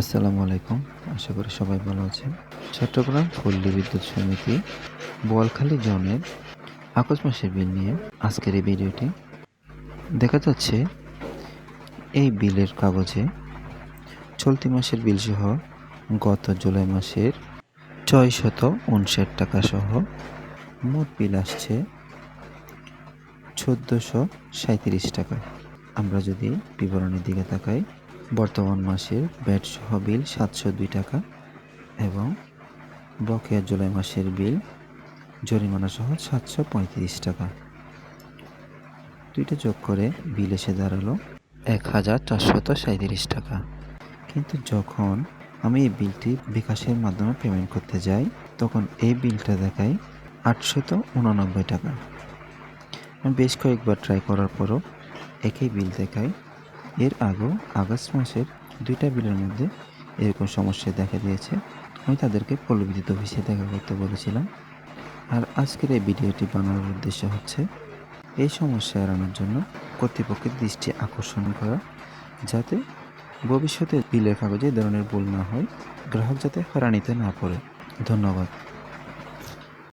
আসসালামু আলাইকুম। আশা করি সবাই ভালো আছেন। চট্টগ্রাম পল্লী বিদ্যুৎ সমিতি বোয়ালখালী জোনের আগস্ট মাসের বিল নিয়ে আজকের এই ভিডিওটি। দেখা যাচ্ছে এই বিলের কাগজে চলতি মাসের বিল সহ গত জুলাই মাসের ছয় শত উনষাট টাকা সহ মোট বিল আসছে চোদ্দোশো সাঁত্রিশ টাকা। আমরা যদি বিবরণের দিকে তাকাই বর্তমান মাসের ব্যাট সহ বিল সাতশো দুই টাকা এবং বকেয়া জুলাই মাসের বিল জরিমানা সহ সাতশো পঁয়ত্রিশ টাকা। দুইটা যোগ করে বিল এসে দাঁড়াল এক হাজার চারশত সাঁত্রিশ টাকা। কিন্তু যখন আমি এই বিলটি বিকাশের মাধ্যমে পেমেন্ট করতে যাই, তখন এই বিলটা দেখায় আটশত উননব্বই টাকা। আমি বেশ কয়েকবার ট্রাই করার পরও একই বিল দেখায় এর আগেও আগস্ট মাসের দুইটা বিলের মধ্যে এরকম সমস্যা দেখা দিয়েছে। আমি তাদেরকে পল্লবিদ্যুৎ অফিসে দেখা করতে বলেছিলাম। আর আজকের এই ভিডিওটি বানানোর উদ্দেশ্য হচ্ছে, এই সমস্যা এড়ানোর জন্য কর্তৃপক্ষের দৃষ্টি আকর্ষণ করা, যাতে ভবিষ্যতে বিলের কাগজে ধরনের ভুল না হয়, গ্রাহক যাতে হয়রানিতে না পড়ে। ধন্যবাদ।